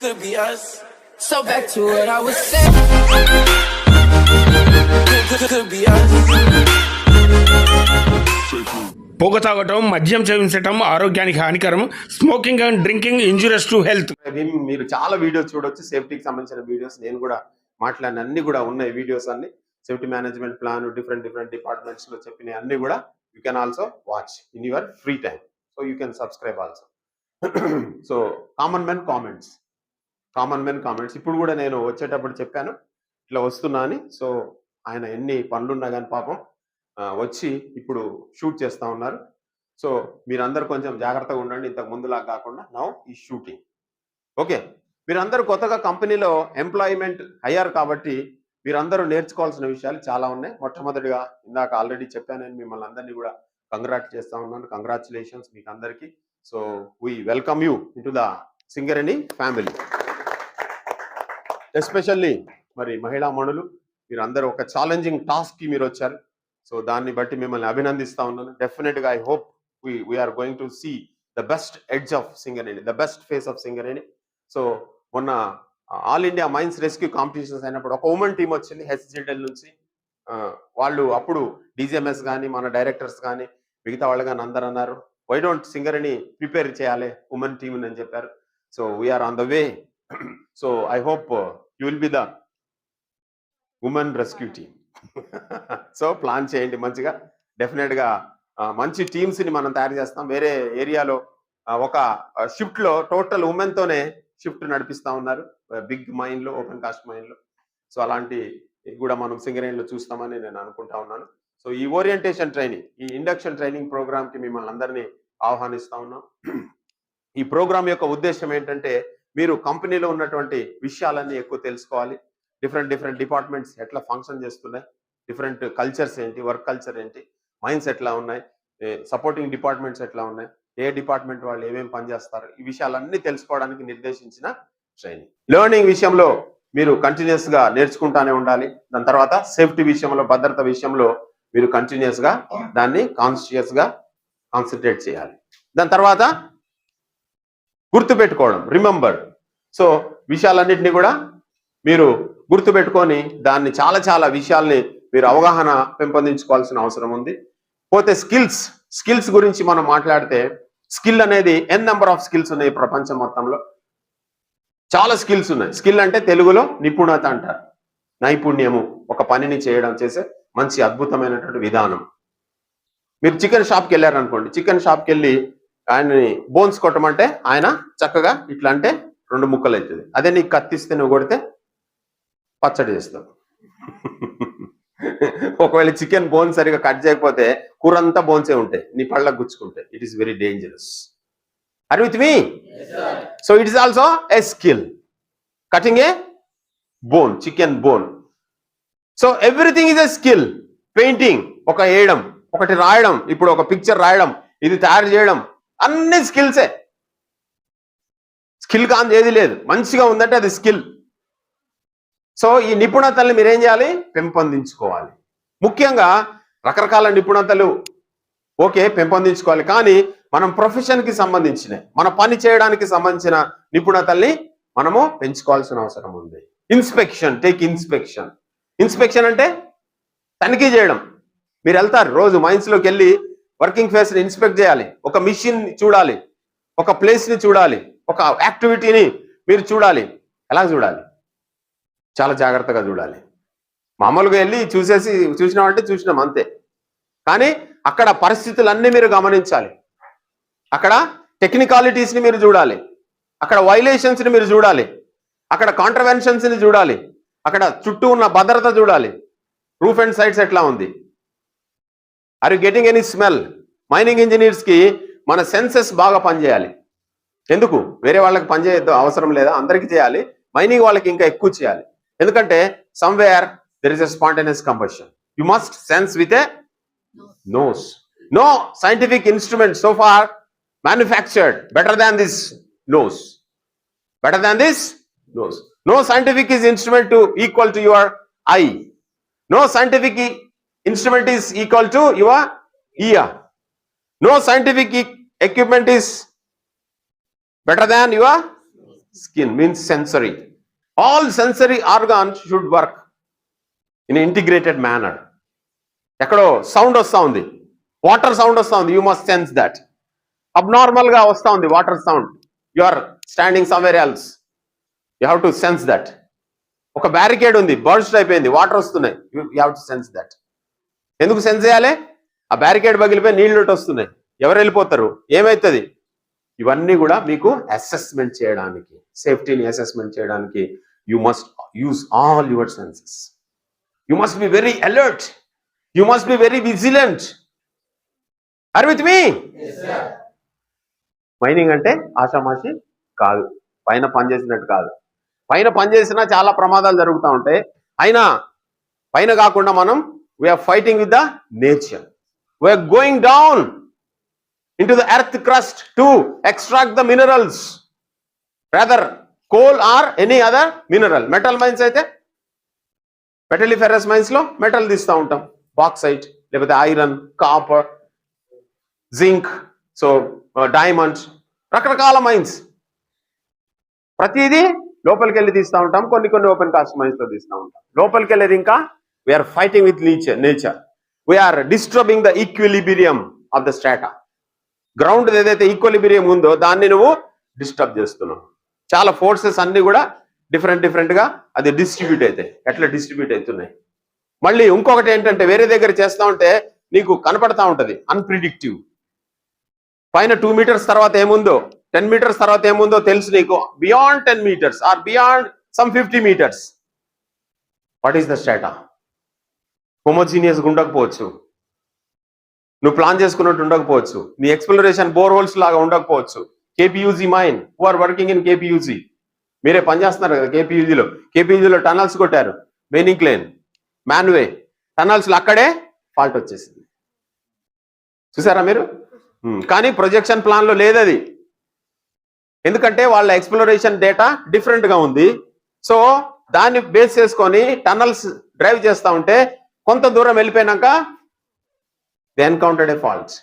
Could be us. So back to what I was saying. Could, be us. పొగ తాగటం మద్యం సేవించటం ఆరోగ్యానికి హానికరం. Smoking and drinking injurious to health మీరు చాలా వీడియోస్ చూడొచ్చు. సేఫ్టీకి సంబంధించిన వీడియోస్ నేను కూడా మాట్లాడిన అన్ని కూడా ఉన్నాయి వీడియోస్ అన్ని. Safety management plan different different డిపార్ట్మెంట్స్లో చెప్పిన అన్ని కూడా you can also watch in your free time so you can subscribe also so common men comments common men comments ఇప్పుడు కూడా నేను వచ్చేటప్పుడు చెప్పాను ఇట్లా వస్తున్నా అని. సో ఆయన ఎన్ని పనులున్నా కానీ పాపం వచ్చి ఇప్పుడు షూట్ చేస్తా ఉన్నారు. సో మీరందరూ కొంచెం జాగ్రత్తగా ఉండండి. ఇంతకు ముందులా కాకుండా నౌ ఈ షూటింగ్ ఓకే? మీరందరూ కొత్తగా కంపెనీలో ఎంప్లాయ్మెంట్ అయ్యారు కాబట్టి మీరందరూ నేర్చుకోవాల్సిన విషయాలు చాలా ఉన్నాయి. మొట్టమొదటిగా ఇందాక ఆల్రెడీ చెప్పాను నేను మిమ్మల్ని అందరినీ కూడా కంగ్రాట్ చేస్తా ఉన్నాను. కంగ్రాచులేషన్స్ మీకు అందరికీ so we welcome you in the Singareni family especially మరి మహిళా మణులు మీరు అందరూ ఒక ఛాలెంజింగ్ టాస్క్కి మీరు వచ్చారు సో దాన్ని బట్టి మిమ్మల్ని అభినందిస్తా ఉన్నాను. డెఫినెట్గా I hope we are going to see the best edge of Singareni the best face of Singareni so మొన్న all India mines rescue competitions అయినప్పుడు ఒక ఉమెన్ టీం వచ్చింది హెచ్జిఎల్ నుంచి. వాళ్ళు అప్పుడు డీజీఎంఎస్ కానీ మన డైరెక్టర్స్ కానీ మిగతా వాళ్ళు కానీ అందరు అన్నారు వై డోంట్ సింగరేణి ప్రిపేర్ చేయాలి ఉమెన్ టీమ్ అని చెప్పారు. So we are on the way so I hope you will be the women rescue team so plan చేయండి మంచిగా. డెఫినెట్గా మంచి టీమ్స్ని మనం తయారు చేస్తాం. వేరే ఏరియాలో ఒక షిఫ్ట్లో టోటల్ ఉమెన్ తోనే షిఫ్ట్ నడిపిస్తా ఉన్నారు. Big mine open cast mine so అలాంటి కూడా మనం సింగరేణిలో చూస్తామని నేను అనుకుంటా ఉన్నాను. సో ఈ ఓరియంటేషన్ ట్రైనింగ్ ఈ ఇండక్షన్ ట్రైనింగ్ ప్రోగ్రామ్కి మిమ్మల్ని అందరినీ ఆహ్వానిస్తా ఉన్నాం. ఈ ప్రోగ్రామ్ యొక్క ఉద్దేశం ఏంటంటే మీరు కంపెనీలో ఉన్నటువంటి విషయాలన్నీ ఎక్కువ తెలుసుకోవాలి. డిఫరెంట్ డిఫరెంట్ డిపార్ట్మెంట్స్ ఎట్లా ఫంక్షన్ చేస్తున్నాయి. డిఫరెంట్ కల్చర్స్ ఏంటి వర్క్ కల్చర్ ఏంటి మైండ్స్ ఎట్లా ఉన్నాయి సపోర్టింగ్ డిపార్ట్మెంట్స్ ఎట్లా ఉన్నాయి ఏ డిపార్ట్మెంట్ వాళ్ళు ఏమేమి పనిచేస్తారు ఈ విషయాలన్నీ తెలుసుకోవడానికి నిర్దేశించిన ట్రైనింగ్. లెర్నింగ్ విషయంలో మీరు కంటిన్యూస్గా నేర్చుకుంటానే ఉండాలి. దాని తర్వాత సేఫ్టీ విషయంలో భద్రత విషయంలో మీరు కంటిన్యూస్గా దాన్ని కాన్షియస్గా కాన్సన్ట్రేట్ చేయాలి. దాని తర్వాత గుర్తుపెట్టుకోవడం రిమెంబర్. సో విషయాలన్నింటినీ కూడా మీరు గుర్తుపెట్టుకొని దాన్ని చాలా చాలా విషయాల్ని మీరు అవగాహన పెంపొందించుకోవాల్సిన అవసరం ఉంది. పోతే స్కిల్స్ స్కిల్స్ గురించి మనం మాట్లాడితే స్కిల్ అనేది ఎన్ నెంబర్ ఆఫ్ స్కిల్స్ ఉన్నాయి ప్రపంచం మొత్తంలో. చాలా స్కిల్స్ ఉన్నాయి. స్కిల్ అంటే తెలుగులో నిపుణత అంటారు. నైపుణ్యము ఒక పనిని చేయడం చేసే మంచి అద్భుతమైనటువంటి విధానం. మీరు చికెన్ షాప్కి వెళ్ళారనుకోండి చికెన్ షాప్కి వెళ్ళి ఆయనని బోన్స్ కొట్టమంటే ఆయన చక్కగా ఇట్లా అంటే రెండు ముక్కలు అవుతుంది. అదే నీకు కత్తిస్తే నువ్వు కొడితే పచ్చడి చేస్తావు. ఒకవేళ చికెన్ బోన్ సరిగా కట్ చేయకపోతే కూర అంతా బోన్సే ఉంటాయి. నీ పళ్ళకు గుచ్చుకుంటాయి. It is very dangerous are with me so it is also a skill cutting a bone chicken bone so everything is a skill painting ఒక వేయడం ఒకటి రాయడం ఇప్పుడు ఒక పిక్చర్ రాయడం ఇది తయారు చేయడం అన్ని స్కిల్సే స్కిల్ కాని ఏది లేదు. మంచిగా ఉందంటే అది స్కిల్. సో ఈ నిపుణతల్ని మీరేం చేయాలి? పెంపొందించుకోవాలి. ముఖ్యంగా రకరకాల నిపుణతలు ఓకే పెంపొందించుకోవాలి. కానీ మనం ప్రొఫెషన్కి సంబంధించిన మన పని చేయడానికి సంబంధించిన నిపుణతల్ని మనము పెంచుకోవాల్సిన అవసరం ఉంది. Inspection take inspection. ఇన్స్పెక్షన్ అంటే తనిఖీ చేయడం. మీరు వెళ్తారు రోజు మైన్స్లోకి వెళ్ళి వర్కింగ్ ఫేస్ని ఇన్స్పెక్ట్ చేయాలి. ఒక మిషన్ చూడాలి. ఒక ప్లేస్ని చూడాలి. ఒక యాక్టివిటీని మీరు చూడాలి. ఎలా చూడాలి? చాలా జాగ్రత్తగా చూడాలి. మామూలుగా వెళ్ళి చూసేసి చూసినామంటే చూసినాం అంతే. కానీ అక్కడ పరిస్థితులన్నీ మీరు గమనించాలి. అక్కడ టెక్నికాలిటీస్ని మీరు చూడాలి. అక్కడ వైలేషన్స్ని మీరు చూడాలి. అక్కడ కాంట్రవెన్షన్స్ని చూడాలి. అక్కడ చుట్టూ ఉన్న భద్రత చూడాలి. రూఫ్ అండ్ సైడ్స్ ఎట్లా ఉంది? Are you getting any smell mining ఇంజనీర్స్కి మన సెన్సెస్ బాగా పనిచేయాలి. ఎందుకు? వేరే వాళ్ళకి పనిచేయద్దు అవసరం లేదా? అందరికీ చేయాలి. మైనింగ్ వాళ్ళకి ఇంకా ఎక్కువ చేయాలి. ఎందుకంటే somewhere there is a spontaneous combustion you must sense with a nose no scientific instrument so far manufactured better than this nose better than this nose no scientific is instrument to equal to your eye no scientific instrument is equal to your ear no scientific equipment is better than your skin means sensory all sensory organs should work in integrated manner ఎక్కడో sound వస్తూ ఉంది. Water sound వస్తూ ఉంది. You must sense that అబ్నార్మల్గా వస్తూ ఉంది water sound you are standing somewhere else you have to sense that ఒక barricade ఉంది. బర్డ్స్ అయిపోయింది. వాటర్ వస్తున్నాయి. You have to sense that ఎందుకు సెన్స్ చేయాలి? ఆ బ్యారికేడ్ పగిలిపోయి నీళ్ళు వస్తున్నాయి. ఎవరు వెళ్ళిపోతారు? ఏమవుతుంది ఇవన్నీ కూడా మీకు అసెస్మెంట్ చేయడానికి సేఫ్టీని అసెస్మెంట్ చేయడానికి you must use all your senses you must be very alert you must be very vigilant are with me mining అంటే ఆషామాషి కాదు. పైన పనిచేసినట్టు కాదు. పైన పనిచేసినా చాలా ప్రమాదాలు జరుగుతూ ఉంటాయి. అయినా పైన కాకుండా మనం we are fighting with the nature we are going down into the earth crust to extract the minerals. Rather coal or any other mineral. Metal mines అయితే మెటలిఫెరస్ మైన్స్లో మెటల్ తీస్తూ ఉంటాం. బాక్సైట్ లేకపోతే iron copper zinc so diamond రకరకాల mines ప్రతిదీ లోపలికి వెళ్ళి తీస్తూ ఉంటాం. కొన్ని కొన్ని ఓపెన్ కాస్ట్ మైన్స్లో తీస్తూ ఉంటాం. లోపలికి వెళ్ళేది ఇంకా we are fighting with nature nature we are disturbing the equilibrium of the strata ground ఏదైతే ఈక్వలిబిరియం ఉందో దాన్ని నువ్వు డిస్టర్బ్ చేస్తున్నావు. చాలా ఫోర్సెస్ అన్ని కూడా డిఫరెంట్ డిఫరెంట్గా అది డిస్ట్రిబ్యూట్ అవుతాయి. ఎట్లా డిస్ట్రిబ్యూట్ అవుతున్నాయి? మళ్ళీ ఇంకొకటి ఏంటంటే వేరే దగ్గర చేస్తా ఉంటే నీకు కనపడతా ఉంటది. అన్ప్రిడిక్టివ్ పైన టూ మీటర్స్ తర్వాత ఏముందో? టెన్ మీటర్స్ తర్వాత ఏముందో తెలుసు నీకు? Beyond ten metres or beyond some fifty metres what is the strata homogeneous ఉండకపోవచ్చు నువ్వు ప్లాన్ చేసుకున్నట్టు ఉండకపోవచ్చు. నీ ఎక్స్ప్లోరేషన్ బోర్ హోల్స్ లాగా ఉండకపోవచ్చు. KPUG mine who are working in KPUG మీరే పనిచేస్తున్నారు కదా కేపీయూజీలో కేపీయూజీలో టనల్స్ కొట్టారు. బెనింగ్ క్లేన్ మ్యాన్వే టనల్స్లో అక్కడే ఫాల్ట్ వచ్చేసింది. చూసారా మీరు? కానీ ప్రొజెక్షన్ ప్లాన్లో లేదది లేదు అది. ఎందుకంటే వాళ్ళ ఎక్స్ప్లోరేషన్ డేటా డిఫరెంట్గా ఉంది. సో దాన్ని బేస్ చేసుకొని టనల్స్ డ్రైవ్ చేస్తా ఉంటే కొంత దూరం వెళ్ళిపోయినాక they encountered a faults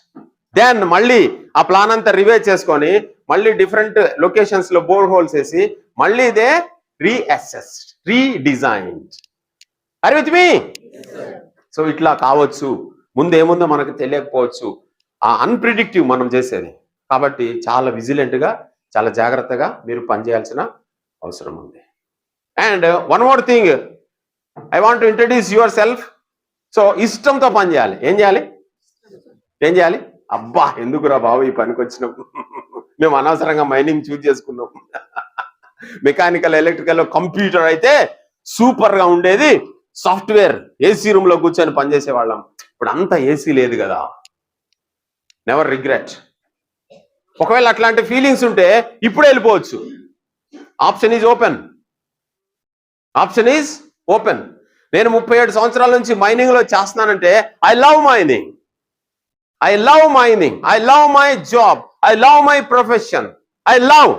then మళ్ళీ ఆ ప్లాన్ అంతా రివైజ్ చేసుకొని మళ్ళీ డిఫరెంట్ లొకేషన్స్లో బోర్ హోల్స్ వేసి మళ్ళీ they reassess redesigned are with me so ఇట్లా కావచ్చు. ముందు ఏముందో మనకు తెలియకపోవచ్చు. ఆ అన్ప్రిడిక్టివ్ మనం చేసేది. కాబట్టి చాలా విజిలెంట్గా చాలా జాగ్రత్తగా మీరు పనిచేయాల్సిన అవసరం ఉంది. And one more thing I want to introduce yourself so ఇష్టంతో పనిచేయాలి. ఏం చేయాలి? ఏం చేయాలి? అబ్బా ఎందుకురా బాబు ఈ పనికి వచ్చినాం మేము అనవసరంగా మైనింగ్ చూజ్ చేసుకున్నాం. మెకానికల్ ఎలక్ట్రికల్ కంప్యూటర్ అయితే సూపర్గా ఉండేది సాఫ్ట్వేర్ ఏసీ రూమ్లో కూర్చొని పనిచేసే వాళ్ళం ఇప్పుడు అంతా ఏసీ లేదు కదా. నెవర్ రిగ్రెట్ ఒకవేళ అట్లాంటి ఫీలింగ్స్ ఉంటే ఇప్పుడు వెళ్ళిపోవచ్చు. Option is open option is open నేను ముప్పై ఏడు సంవత్సరాల నుంచి మైనింగ్లో చేస్తున్నానంటే I love mining I love mining I love my job I love my profession I love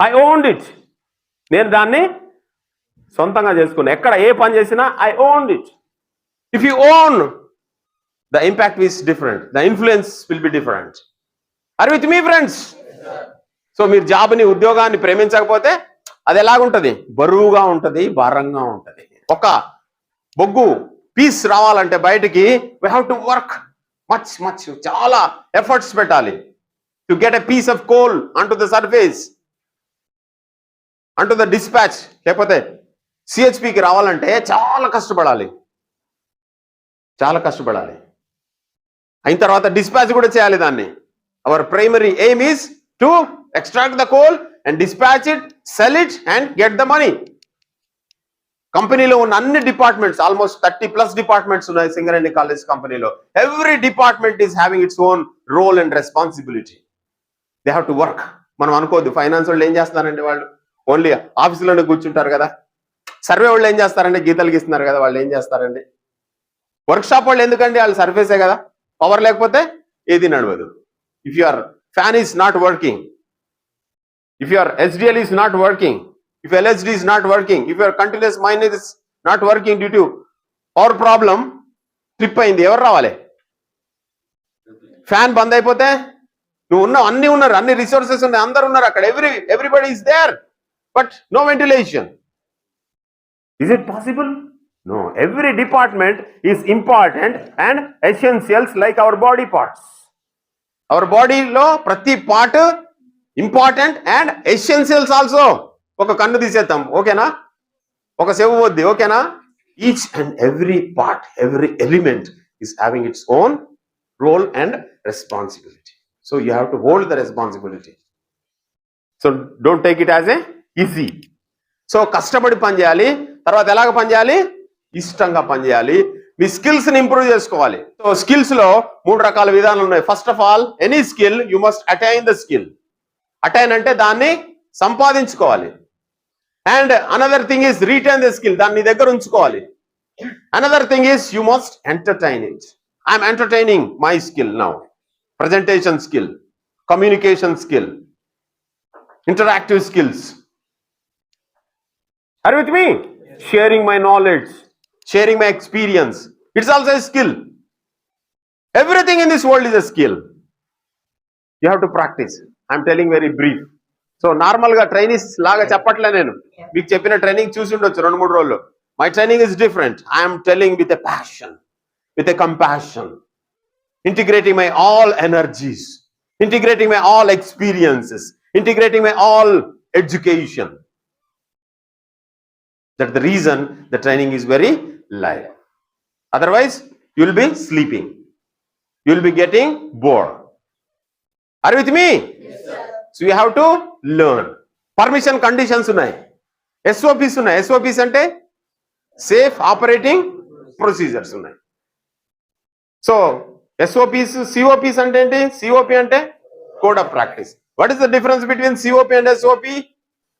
I owned it నేను దాన్ని సొంతంగా చేసుకున్నా. ఎక్కడ ఏ పని చేసినా I owned it if you own the impact is different the influence will be different are with me friends so మీరు జాబ్ని ఉద్యోగాన్ని ప్రేమించకపోతే అది ఎలాగుంటది? బరువుగా ఉంటది భారంగా ఉంటది. ఒక బొగ్గు పీస్ రావాలంటే బయటికి we have to work much much చాలా ఎఫర్ట్స్ పెట్టాలి. To get a piece of coal unto the surface unto the dispatch లేకపోతే సిహెచ్పికి రావాలంటే చాలా కష్టపడాలి. చాలా కష్టపడాలి. అయిన తర్వాత డిస్పాచ్ కూడా చేయాలి దాన్ని. Our primary aim is to extract the coal and dispatch it sell it and get the money కంపెనీలో ఉన్న అన్ని departments almost thirty plus departments ఉన్నాయి సింగరేణి కాలేజ్ కంపెనీలో. Every department is having its own role and responsibility they have to work మనం అనుకోవద్దు. Finance వాళ్ళు ఏం చేస్తున్నారండి వాళ్ళు? ఓన్లీ ఆఫీసులోనే కూర్చుంటారు కదా. సర్వే వాళ్ళు ఏం చేస్తారండి? గీతలు గీస్తున్నారు కదా. వాళ్ళు ఏం చేస్తారండి? వర్క్ షాప్ వాళ్ళు ఎందుకండి? వాళ్ళు సర్వేసే కదా. పవర్ లేకపోతే ఏది నడవదు. If your fan is not working if your SDL is not working if LSD is not working if your continuous mine is not working due to power problem trip అయింది. ఎవరు రావాలి? ఫ్యాన్ బంద్ అయిపోతే? నువ్వు ఉన్న అన్ని ఉన్నారు అన్ని రిసోర్సెస్ ఉన్నాయి అందరు ఉన్నారు అక్కడ. Every everybody is there but no ventilation is it possible no every department is important and essentials like our body parts our బాడీలో ప్రతి part important and essentials also ఒక కన్ను తీసేద్దాం ఓకేనా? ఒక సెవు వద్ది ఓకేనా? Each and every part every element is having its own role and responsibility so you have to hold the responsibility so don't take it as a easy so కష్టపడి పని చేయాలి తర్వాత ఎలాగ పని చేయాలి? ఇష్టంగా పనిచేయాలి మీ స్కిల్స్ని ఇంప్రూవ్ చేసుకోవాలి. సో స్కిల్స్లో మూడు రకాల విధానాలు ఉన్నాయి. First of all any skill you must attain the skill attain అంటే దాన్ని సంపాదించుకోవాలి. And another thing is retain the skill దాన్ని నీ దగ్గర ఉంచుకోవాలి another thing is you must entertain it I'm entertaining my skill now presentation skill communication skill interactive skills Are you with me? Sharing my knowledge, sharing my experience. It's also a skill. Everything in this world is a skill. You have to practice. I'm telling very brief. So నార్మల్గా trainings లాగా చెప్పట్లే నేను. మీకు చెప్పిన training చూసి ఉండొచ్చు రెండు మూడు రోజులు. My training is different I'm telling with a passion with a compassion integrating my all energies integrating my all experiences integrating my all education that the reason the training is very light. Otherwise, you will be sleeping. You will be getting bored. Are so you have to learn permission conditions ఉన్నాయి. SOPs ఉన్నాయి. SOPs అంటే safe operating procedures ఉన్నాయి. So SOPs COPs అంటే ఏంటి? COP అంటే code of practice what is the difference between COP and SOP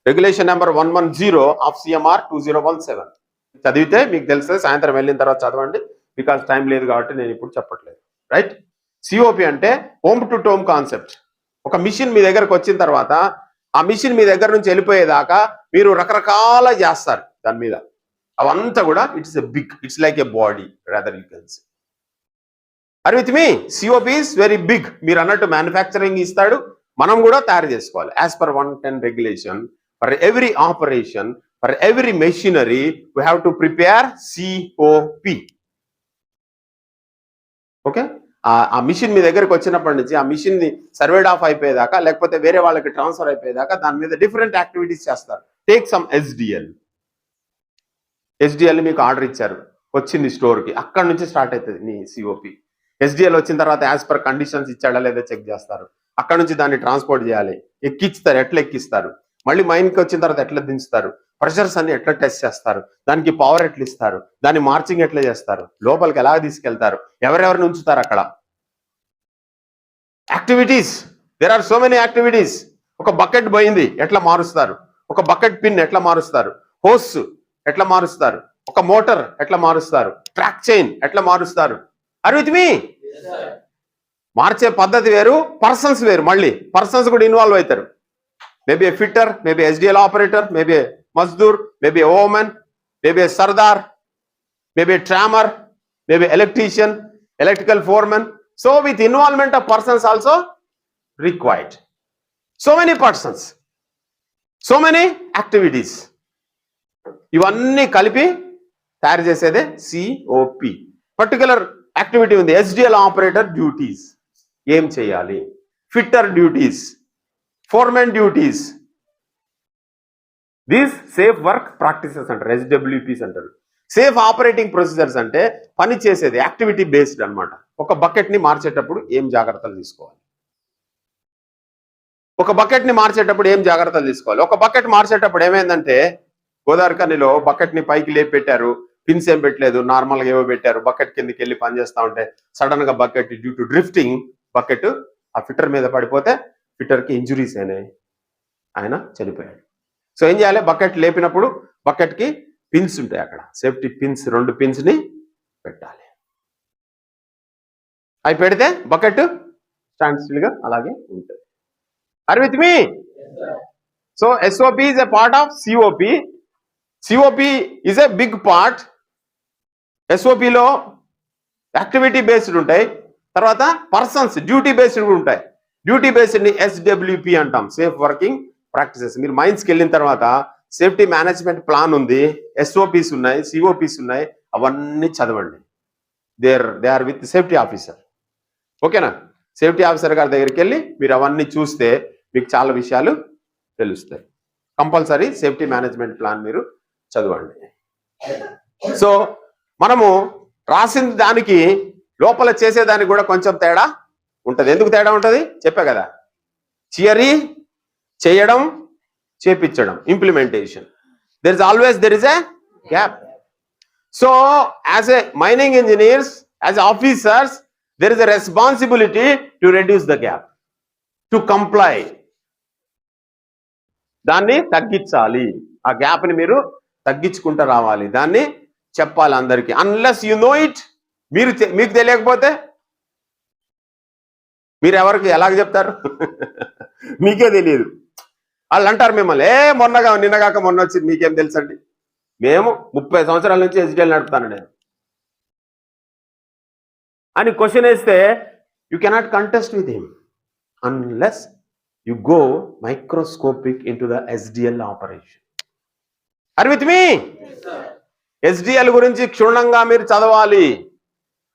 regulation number one one zero of CMR two zero one seven చదివితే మీకు తెలుస్తుంది సాయంత్రం వెళ్ళిన తర్వాత చదవండి. బికాస్ టైం లేదు కాబట్టి నేను ఇప్పుడు చెప్పట్లేదు. రైట్ సిఓపి అంటే హోమ్ టు టోమ్ కాన్సెప్ట్ ఒక మిషన్ మీ దగ్గరకు వచ్చిన తర్వాత ఆ మిషన్ మీ దగ్గర నుంచి వెళ్ళిపోయేదాకా మీరు రకరకాల చేస్తారు దాని మీద. అవంతా కూడా it's a big it's like a body rather you can are with me COP very big మీరు అన్నట్టు మ్యానుఫ్యాక్చరింగ్ ఇస్తాడు. మనం కూడా తయారు చేసుకోవాలి. As per one ten regulation for every operation for every machinery we have to prepare COP okay ఆ machine మీ దగ్గరకు వచ్చినప్పటి నుంచి ఆ మిషన్ని సర్వేడ్ ఆఫ్ అయిపోయేదాకా లేకపోతే వేరే వాళ్ళకి ట్రాన్స్ఫర్ అయిపోయేదాకా దాని మీద డిఫరెంట్ యాక్టివిటీస్ చేస్తారు. Take some SDL. ఎస్డిఎల్ మీకు ఆర్డర్ ఇచ్చారు. వచ్చింది స్టోర్కి. అక్కడ నుంచి స్టార్ట్ అవుతుంది మీ సిఓపి ఎస్డిఎల్ వచ్చిన తర్వాత యాజ్ పర్ కండిషన్స్ ఇచ్చాడా లేదా చెక్ చేస్తారు. అక్కడ నుంచి దాన్ని ట్రాన్స్పోర్ట్ చేయాలి. ఎక్కిస్తారు ఎట్లా ఎక్కిస్తారు. మళ్ళీ మైన్కి వచ్చిన తర్వాత ఎట్లా దించుతారు. ప్రెషర్స్ అన్ని ఎట్లా టెస్ట్ చేస్తారు? దానికి పవర్ ఎట్లా ఇస్తారు? దాన్ని మార్చింగ్ ఎట్లా చేస్తారు? లోపలికి ఎలా తీసుకెళ్తారు? ఎవరెవరిని ఉంచుతారు అక్కడ? Activities there are so many activities ఒక బకెట్ పోయింది ఎట్లా మారుస్తారు? ఒక బకెట్ పిన్ ఎట్లా మారుస్తారు? హోస్ ఎట్లా మారుస్తారు? ఒక మోటార్ ఎట్లా మారుస్తారు? ట్రాక్ చైన్ ఎట్లా మారుస్తారు? అర్ విత్ మీ మార్చే పద్ధతి వేరు పర్సన్స్ వేరు మళ్ళీ. పర్సన్స్ కూడా ఇన్వాల్వ్ అవుతారు. Maybe a fitter maybe SDL operator maybe Mazdoor maybe ఓమన్ maybe Sardar maybe trammer maybe electrician electrical foreman so with involvement of persons also required so many persons so many activities ఇవన్నీ కలిపి తయారు చేసేదే COP particular activity ఉంది. SDL operator duties ఏం చేయాలి? Fitter duties foreman duties these safe work practices అంటారు SWPs అంటారు. Safe operating procedures అంటే పని చేసేది యాక్టివిటీ బేస్డ్ అన్నమాట. ఒక బకెట్ని మార్చేటప్పుడు ఏం జాగ్రత్తలు తీసుకోవాలి? ఒక బకెట్ని మార్చేటప్పుడు ఏం జాగ్రత్తలు తీసుకోవాలి? ఒక బకెట్ మార్చేటప్పుడు ఏమైందంటే గోదావరికనిలో బకెట్ని పైకి లేపి పెట్టారు. పిన్స్ ఏం పెట్టలేదు నార్మల్గా ఏవో పెట్టారు. బకెట్ కిందకి వెళ్ళి పనిచేస్తూ ఉంటే సడన్గా bucket due to drifting bucket ఆ ఫిట్టర్ మీద పడిపోతే ఫిట్టర్కి ఇంజురీస్ అయినాయి. ఆయన చనిపోయాడు. సో ఏం చేయాలి? బకెట్ లేపినప్పుడు బకెట్కి పిన్స్ ఉంటాయి అక్కడ. సేఫ్టీ పిన్స్ రెండు పిన్స్ని పెట్టాలి. అవి పెడితే బకెట్ స్టాండ్ స్టిల్గా అలాగే ఉంటుంది. Are with me so SOP is a part of COP COP is a big part ఎస్ఓపిలో activity based ఉంటాయి. తర్వాత పర్సన్స్ డ్యూటీ బేస్డ్ కూడా ఉంటాయి. డ్యూటీ బేస్డ్ ఎస్డబ్ల్యూపి అంటాం. సేఫ్ వర్కింగ్ ప్రాక్టీసెస్ మీరు మైన్స్కి వెళ్ళిన తర్వాత సేఫ్టీ మేనేజ్మెంట్ ప్లాన్ ఉంది ఎస్ఓపిస్ ఉన్నాయి సిఓపిస్ ఉన్నాయి అవన్నీ చదవండి. There they are with safety officer ఓకేనా? సేఫ్టీ ఆఫీసర్ గారి దగ్గరికి వెళ్ళి మీరు అవన్నీ చూస్తే మీకు చాలా విషయాలు తెలుస్తాయి. కంపల్సరీ సేఫ్టీ మేనేజ్మెంట్ ప్లాన్ మీరు చదవండి. సో మనము రాసిన దానికి లోపల చేసేదానికి కూడా కొంచెం తేడా ఉంటుంది. ఎందుకు తేడా ఉంటుంది? చెప్పా కదా. థియరీ చేయడం చేపించడం implementation there is always there is a gap so as a mining engineers as officers there is a responsibility to reduce the gap to comply దాన్ని తగ్గించాలి. ఆ గ్యాప్ని మీరు తగ్గించుకుంటూ రావాలి. దాన్ని చెప్పాలి అందరికి. అన్లెస్ యు నో ఇట్ మీరు మీకు తెలియకపోతే మీరు ఎవరికి ఎలాగ చెప్తారు? మీకే తెలియదు. వాళ్ళు అంటారు మిమ్మల్ని ఏ మొన్నగా నిన్నగాక మొన్న వచ్చింది మీకేం తెలుసండి? మేము ముప్పై సంవత్సరాల నుంచి ఎస్డిఎల్ నడుపుతాను నేను. అని క్వశ్చన్ వేస్తే you cannot contest with him unless you go microscopic in to the SDL operation are with me SDL గురించి క్షుణ్ణంగా మీరు చదవాలి.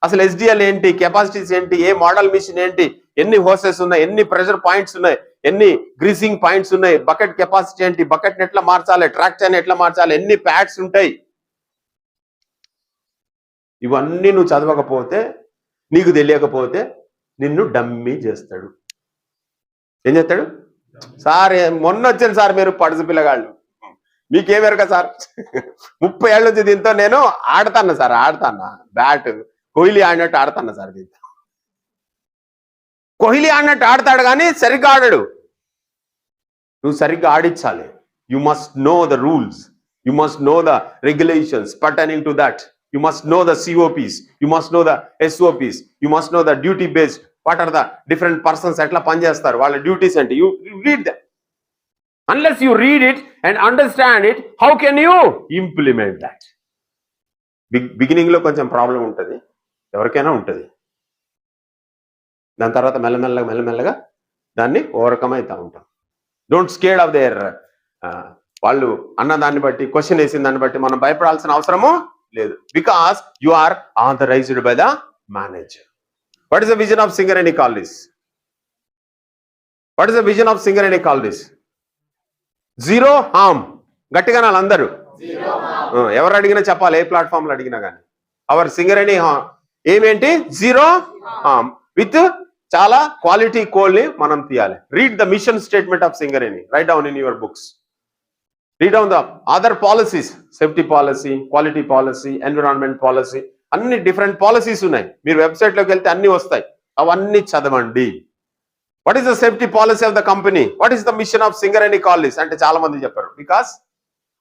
అసలు ఎస్డిఎల్ ఏంటి? కెపాసిటీస్ ఏంటి? ఏ మోడల్ మిషన్ ఏంటి? ఎన్ని హోసెస్ ఉన్నాయి ఎన్ని ప్రెషర్ పాయింట్స్ ఉన్నాయి ఎన్ని గ్రీసింగ్ పాయింట్స్ ఉన్నాయి బకెట్ కెపాసిటీ ఏంటి బకెట్ ఎట్లా మార్చాలి ట్రాక్షన్ ఎట్లా మార్చాలి ఎన్ని ప్యాడ్స్ ఉంటాయి. ఇవన్నీ నువ్వు చదవకపోతే నీకు తెలియకపోతే నిన్ను డమ్మీ చేస్తాడు. ఏం చేస్తాడు? సార్ మొన్న వచ్చాను సార్ మీరు పడుసు పిల్లగాళ్ళు. మీకేమెరక సార్? ముప్పై ఏళ్ళ నుంచి దీంతో నేను ఆడతాను సార్ ఆడతాను బ్యాట్ కోహ్లీ ఆడినట్టు ఆడతాను సార్ దీంతో. కోహ్లీ ఆడినట్టు ఆడతాడు కానీ సరిగ్గా ఆడాడు. నువ్వు సరిగ్గా ఆడించాలి. You must know the rules you must know the regulations pertaining to that you must know the COPs you must know the SOPs you must know the duty based what are the different persons ఎట్లా పనిచేస్తారు? వాళ్ళ duties అంటే you read the unless you read it and understand it how can you implement that బిగినింగ్లో కొంచెం problem ఉంటుంది. ఎవరికైనా ఉంటుంది. దాని తర్వాత మెల్లమెల్లగా మెల్లమెల్లగా దాన్ని ఓవర్కమ్ అవుతూ ఉంటాం. డోంట్ స్కేడ్ ఆఫ్ దేర్ వాళ్ళు అన్న దాన్ని బట్టి క్వశ్చన్ వేసిన దాన్ని బట్టి మనం భయపడాల్సిన అవసరము లేదు. Because you are authorized by the manager what is the vision of Singareni call this what is the vision of Singareni call this zero harm గట్టిగా వాళ్ళందరూ ఎవరు అడిగినా చెప్పాలి ఏ ప్లాట్ఫామ్లో అడిగినా కానీ. అవర్ సింగర్ అని ఏమేంటి? జీరో హామ్ విత్ చాలా క్వాలిటీ కోల్ని మనం తీయాలి. Read the mission statement of Singareni write down in your books read down the other policies safety policy quality policy environment policy అన్ని డిఫరెంట్ పాలసీస్ ఉన్నాయి. మీరు వెబ్సైట్లోకి వెళ్తే అన్ని వస్తాయి. అవన్నీ చదవండి. What is the safety policy of the company what is the mission of Singareni అని అంటే చాలా మంది చెప్పారు. బికాస్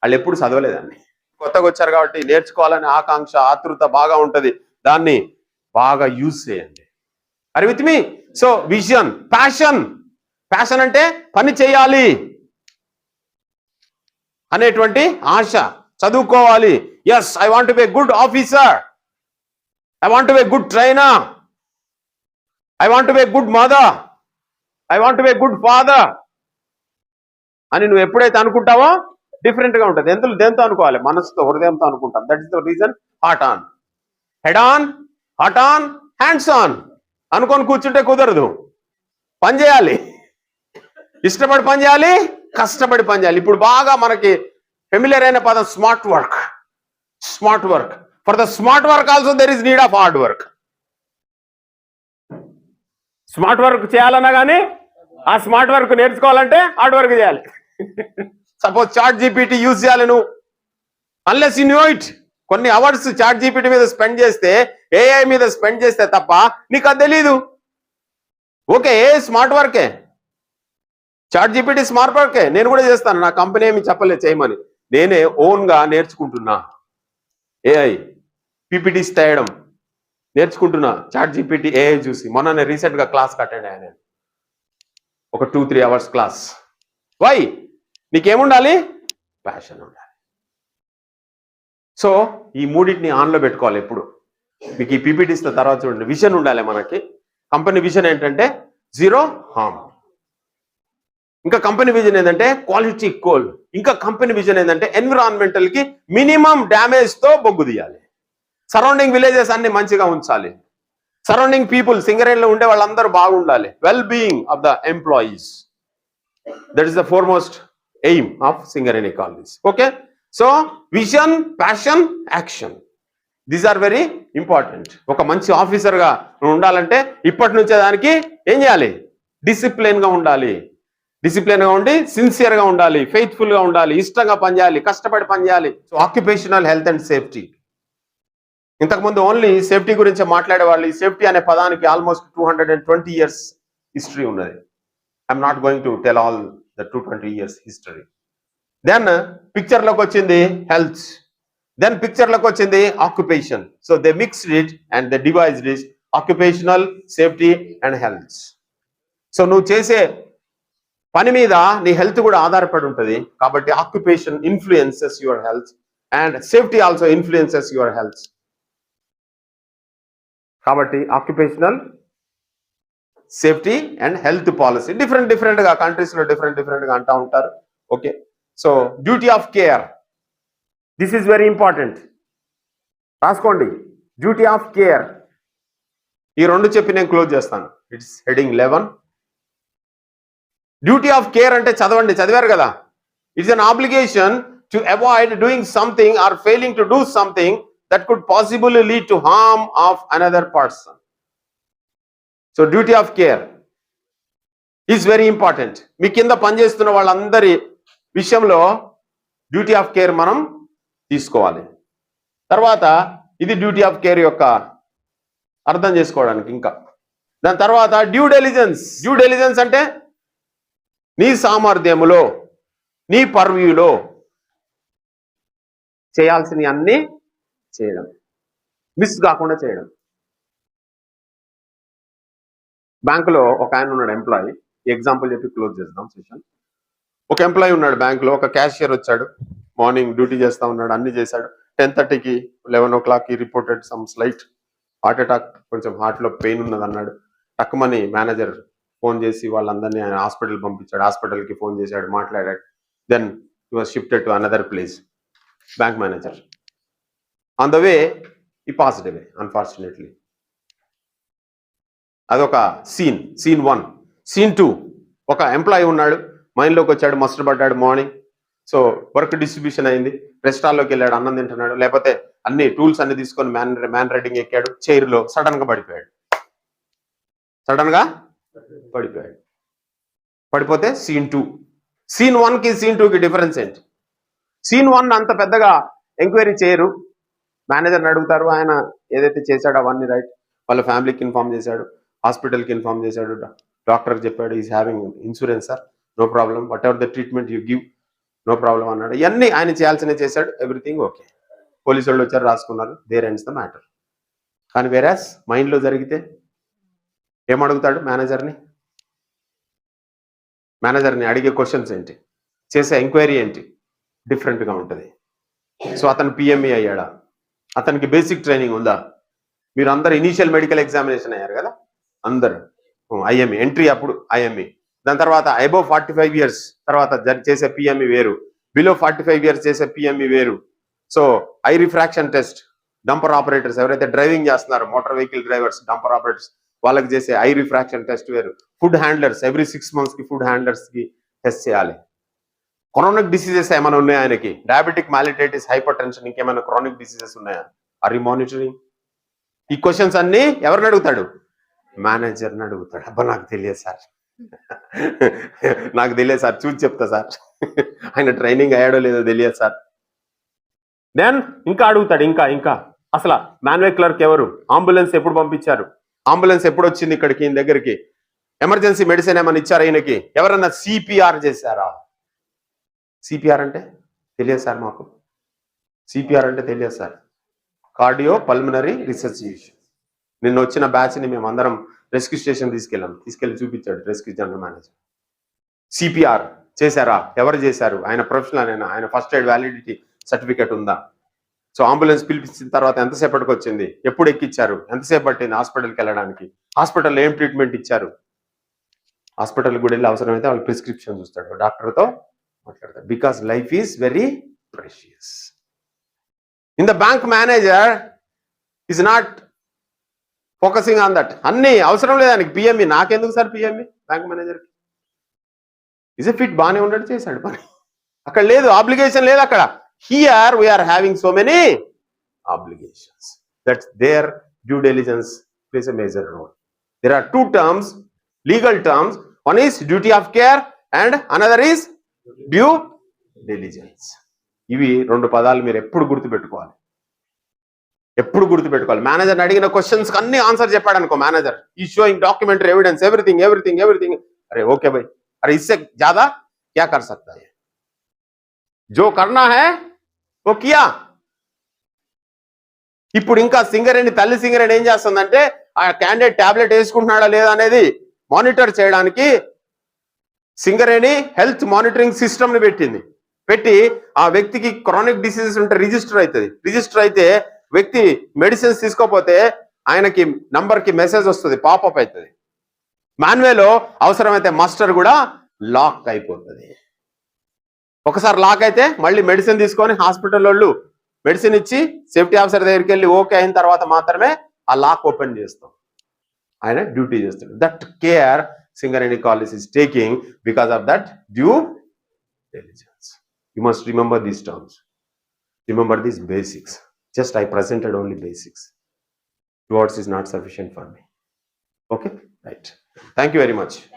వాళ్ళు ఎప్పుడు చదవలేదండి కొత్తగా వచ్చారు కాబట్టి నేర్చుకోవాలనే ఆకాంక్ష ఆతృత బాగా ఉంటుంది. దాన్ని బాగా యూజ్ చేయండి. అరే with me so vision passion. Passion అంటే పని చేయాలి అనేటువంటి ఆశ. చదువుకోవాలి. Yes I want be good officer I want be good trainer I want be good mother I want be good father అని నువ్వు ఎప్పుడైతే అనుకుంటావో డిఫరెంట్గా ఉంటుంది. ఎంత దేంతో అనుకోవాలి? మనసుతో హృదయంతో అనుకుంటాం. That is the reason heart on head on heart on hands on అనుకొని కూర్చుంటే కుదరదు. పని చేయాలి. ఇష్టపడి పని చేయాలి కష్టపడి పని చేయాలి. ఇప్పుడు బాగా మనకి ఫెమిలియర్ అయిన పదం smart work smart work for the smart work also there is need of hard work smart work చేయాలన్నా కానీ ఆ స్మార్ట్ వర్క్ నేర్చుకోవాలంటే హార్డ్ వర్క్ చేయాలి. సపోజ్ చాట్ జీపీటీ యూజ్ చేయాలి నువ్వు. అన్లెస్ యూ నో ఇట్ కొన్ని అవర్స్ చాట్ జీపీటీ మీద spend చేస్తే ఏఐ మీద స్పెండ్ చేస్తే తప్ప నీకు అది తెలీదు. ఓకే ఏ స్మార్ట్ వర్కే చాట్ జీపీటీ స్మార్ట్ వర్కే నేను కూడా చేస్తాను. నా కంపెనీ ఏమి చెప్పలేదు చేయమని. నేనే ఓన్గా నేర్చుకుంటున్నా. ఏఐ పీపీటీస్ తేయడం. నేర్చుకుంటున్నా. చాట్ జీపీటీ ఏఐ చూసి. మొన్న రీసెంట్గా రీసెంట్గా క్లాస్ అటెండ్ అయ్యాను నేను ఒక two three hours class why నీకేముండాలి? Passion ఉండాలి. సో ఈ మూడింటిని ఆన్లో పెట్టుకోవాలి ఎప్పుడు? మీకు ఈ పీపీటీస్ తర్వాత చూడండి. విజన్ ఉండాలి మనకి. కంపెనీ విజన్ ఏంటంటే జీరో హామ్ ఇంకా కంపెనీ విజన్ ఏంటంటే క్వాలిటీ కోల్ ఇంకా కంపెనీ విజన్ ఏంటంటే ఎన్విరాన్మెంటల్కి మినిమం డ్యామేజ్తో బొగ్గు తీయాలి. సరౌండింగ్ విలేజెస్ అన్ని మంచిగా ఉంచాలి. సరౌండింగ్ పీపుల్ సింగరేణిలో ఉండే వాళ్ళందరూ బాగుండాలి. Well being of the employees that is the foremost aim of Singareni colonies okay so vision passion action these are very important ఒక మంచి ఆఫీసర్గా నువ్వు ఉండాలంటే ఇప్పటి నుంచే దానికి ఏం చేయాలి? డిసిప్లిన్గా ఉండాలి. డిసిప్లిన్గా ఉండి సిన్సియర్గా ఉండాలి. ఫెయిత్ఫుల్గా ఉండాలి. ఇష్టంగా పనిచేయాలి. కష్టపడి పనిచేయాలి. So occupational health and safety ఇంతకుముందు ఓన్లీ సేఫ్టీ గురించి మాట్లాడేవాళ్ళు. ఈ సేఫ్టీ అనే పదానికి almost two hundred and twenty years history ఉన్నది. I'm not going to tell all the two twenty years history then పిక్చర్లోకి వచ్చింది హెల్త్ దెన్ పిక్చర్లోకి వచ్చింది occupation so they mixed it and the devised it occupational safety and health so నువ్వు చేసే పని మీద నీ health కూడా ఆధారపడి ఉంటుంది. కాబట్టి occupation influences your health and safety also influences your health కాబట్టి occupational safety and health policy different డిఫరెంట్గా కంట్రీస్లో డిఫరెంట్ డిఫరెంట్గా అంటా ఉంటారు. Okay so duty of care this is very important రాసుకోండి. డ్యూటీ ఆఫ్ కేర్ ఈ రెండు చెప్పి నేను క్లోజ్ చేస్తాను. It's heading eleven duty of care అంటే చదవండి చదివారు కదా? It's an obligation to avoid doing something or failing to do something that could possible lead to harm of another person so duty of care is very important మీ కింద పనిచేస్తున్న వాళ్ళందరి విషయంలో duty of care మనం తీసుకోవాలి. తర్వాత ఇది duty of care యొక్క అర్థం చేసుకోవడానికి ఇంకా. దాని తర్వాత డ్యూ డెలిజెన్స్ డ్యూ డెలిజెన్స్ అంటే నీ సామర్థ్యములో నీ పర్వ్యూలో చేయాల్సినవి అన్నీ చేయడం. మిస్ కాకుండా చేయడం. బ్యాంకులో ఒక ఆయన ఉన్నాడు ఎంప్లాయీ ఎగ్జాంపుల్ చెప్పి క్లోజ్ చేద్దాం సెషన్ ఒక ఎంప్లాయీ ఉన్నాడు బ్యాంకులో ఒక క్యాషియర్ వచ్చాడు. మార్నింగ్ డ్యూటీ చేస్తా ఉన్నాడు అన్ని చేశాడు. టెన్ థర్టీకి లెవెన్ ఓ క్లాక్కి reported some slight heart attack కొంచెం హార్ట్లో పెయిన్ ఉన్నది అన్నాడు. టక్కుమని మేనేజర్ ఫోన్ చేసి వాళ్ళందరినీ ఆయన హాస్పిటల్ పంపించాడు. హాస్పిటల్కి ఫోన్ చేశాడు మాట్లాడాడు. Then you was shifted to another place bank manager on the way he passed away unfortunately అదొక scene scene one scene two ఒక ఎంప్లాయీ ఉన్నాడు మైండ్లోకి వచ్చాడు మస్టర్ పడ్డాడు మార్నింగ్ సో వర్క్ డిస్ట్రిబ్యూషన్ అయింది. రెస్టాల్లోకి వెళ్ళాడు అన్నం తింటున్నాడు. లేకపోతే అన్ని టూల్స్ అన్ని తీసుకొని మ్యాన్ మ్యాన్ రైడింగ్ ఎక్కాడు. చైర్లో సడన్గా పడిపోయాడు. సడన్గా పడిపోయాడు. పడిపోతే సీన్ టూ సీన్ వన్కి సీన్ టూ కి డిఫరెన్స్ ఏంటి? సీన్ వన్ అంత పెద్దగా ఎంక్వైరీ చేయరు. మేనేజర్ని అడుగుతారు ఆయన ఏదైతే చేశాడో అవన్నీ రైట్ వాళ్ళ ఫ్యామిలీకి ఇన్ఫార్మ్ చేశాడు. హాస్పిటల్కి ఇన్ఫార్మ్ చేశాడు. డాక్టర్ చెప్పాడు is having insurance sir no problem whatever the treatment you give no problem అన్నాడు. ఇవన్నీ ఆయన చేయాల్సిన చేశాడు. Everything okay. పోలీసు వాళ్ళు వచ్చారు రాసుకున్నారు. There ends the matter. కానీ వేరాస్ మైండ్లో జరిగితే ఏమడుగుతాడు మేనేజర్ని? మేనేజర్ని అడిగే క్వశ్చన్స్ ఏంటి? చేసే ఎంక్వైరీ ఏంటి? డిఫరెంట్గా ఉంటుంది. సో అతను పిఎంఈ అయ్యాడా? అతనికి బేసిక్ ట్రైనింగ్ ఉందా? మీరు అందరు ఇనీషియల్ మెడికల్ ఎగ్జామినేషన్ అయ్యారు కదా? అందరు. ఐఎంఈ ఎంట్రీ అప్పుడు ఐఎంఈ దాని తర్వాత అబోవ్ ఫార్టీ ఫైవ్ ఇయర్స్ తర్వాత చేసే పిఎంఈ వేరు. బిలో ఫార్టీ ఫైవ్ ఇయర్స్ చేసే పిఎంఈ వేరు. So eye refraction test dumper operators ఎవరైతే డ్రైవింగ్ చేస్తున్నారో motor vehicle drivers dumper operators వాళ్ళకి చేసే ఐ రిఫ్రాక్షన్ టెస్ట్ వేరు. ఫుడ్ హ్యాండ్లర్స్ ఎవ్రీ సిక్స్ మంత్స్కి ఫుడ్ హ్యాండ్లర్స్కి టెస్ట్ చేయాలి. క్రానిక్ డిసీజెస్ ఏమైనా ఉన్నాయా ఆయనకి? డయాబెటిక్ మాలిటైటిస్ హైపర్ టెన్షన్ ఇంకేమైనా క్రానిక్ డిసీజెస్ ఉన్నాయా? ఆర్ యూ మానిటరింగ్ ఈ క్వశ్చన్స్ అన్ని ఎవరిని అడుగుతాడు? మేనేజర్ని అడుగుతాడు. అబ్బా నాకు తెలియదు సార్. నాకు తెలియదు సార్ చూసి చెప్తా సార్. ఆయన ట్రైనింగ్ అయ్యాడో లేదో తెలియదు సార్. దెన్ ఇంకా అడుగుతాడు ఇంకా ఇంకా. అసలు మాన్వే క్లర్క్ ఎవరు? అంబులెన్స్ ఎప్పుడు పంపించారు? అంబులెన్స్ ఎప్పుడు వచ్చింది ఇక్కడికి ఈయన దగ్గరికి? ఎమర్జెన్సీ మెడిసిన్ ఏమైనా ఇచ్చారా ఈయనకి? ఎవరన్నా సిపిఆర్ చేశారా? సిపిఆర్ అంటే తెలియదు సార్ మాకు. సిపిఆర్ అంటే తెలియదు సార్. కార్డియో పల్మినరీ రీసెర్చ్ నిన్న వచ్చిన బ్యాచ్ని మేము అందరం రెస్క్యూ స్టేషన్ తీసుకెళ్ళాం. తీసుకెళ్ళి చూపించాడు రెస్క్యూ జనరల్ మేనేజర్. సిపిఆర్ చేశారా? ఎవరు చేశారు? ఆయన ప్రొఫెషనల్ అయినా ఆయన ఫస్ట్ ఎయిడ్ వ్యాలిడిటీ సర్టిఫికేట్ ఉందా? సో అంబులెన్స్ పిలిపించిన తర్వాత ఎంతసేపటికి వచ్చింది? ఎప్పుడు ఎక్కిచ్చారు? ఎంతసేపు పట్టింది హాస్పిటల్కి వెళ్ళడానికి? హాస్పిటల్లో ఏం ట్రీట్మెంట్ ఇచ్చారు? హాస్పిటల్కి కూడా వెళ్ళి అవసరమైతే వాళ్ళు ప్రిస్క్రిప్షన్ చూస్తాడు. డాక్టర్తో మాట్లాడతాడు. Because life is very precious. In the bank manager is not focusing on that అన్ని అవసరం లేదు ఆయనకి. పిఎంఈ నాకెందుకు sir PME bank manager is a fit బాగానే ఉండడు చేశాడు పని. అక్కడ లేదు ఆబ్లిగేషన్ లేదు అక్కడ. Here we are having so many obligations that's there due diligence plays a major role there are two terms legal terms one is duty of care and another is due diligence ఇవి రెండు పదాలు మీరు ఎప్పుడు గుర్తుపెట్టుకోవాలి. ఎప్పుడు గుర్తుపెట్టుకోవాలి manager అడిగిన questions అన్ని ఆన్సర్ చెప్పాడు అనుకో మేనేజర్ ఈ showing documentary evidence everything everything everything అరే ఓకే भाई अरे इससे ज्यादा क्या कर सकता है जो करना है वो किया ఇప్పుడు ఇంకా సింగరేణి తల్లి సింగరేణి ఏం చేస్తుందంటే ఆ క్యాండిడేట్ టాబ్లెట్ వేసుకుంటున్నాడా లేదా అనేది మానిటర్ చేయడానికి సింగరేణి హెల్త్ మానిటరింగ్ సిస్టమ్ ని పెట్టింది పెట్టి ఆ వ్యక్తికి క్రానిక్ డిసీజెస్ ఉంటే రిజిస్టర్ అవుతుంది రిజిస్టర్ అయితే వ్యక్తి మెడిసిన్స్ తీసుకోపోతే ఆయనకి నంబర్కి మెసేజ్ వస్తుంది పాపప్ అవుతుంది. మాన్వేలో అవసరమైతే మాస్టర్ కూడా లాక్ అయిపోతుంది. ఒకసారి లాక్ అయితే మళ్ళీ మెడిసిన్ తీసుకొని హాస్పిటల్ వాళ్ళు మెడిసిన్ ఇచ్చి సేఫ్టీ ఆఫీసర్ దగ్గరికి వెళ్ళి ఓకే అయిన తర్వాత మాత్రమే ఆ లాక్ ఓపెన్ చేస్తాం. ఆయన డ్యూటీ చేస్తాడు. That care Singareni college is taking because of that due diligence you must remember these terms remember these basics Just I presented only basics. Two words is not sufficient for me. Okay, right. Thank you very much.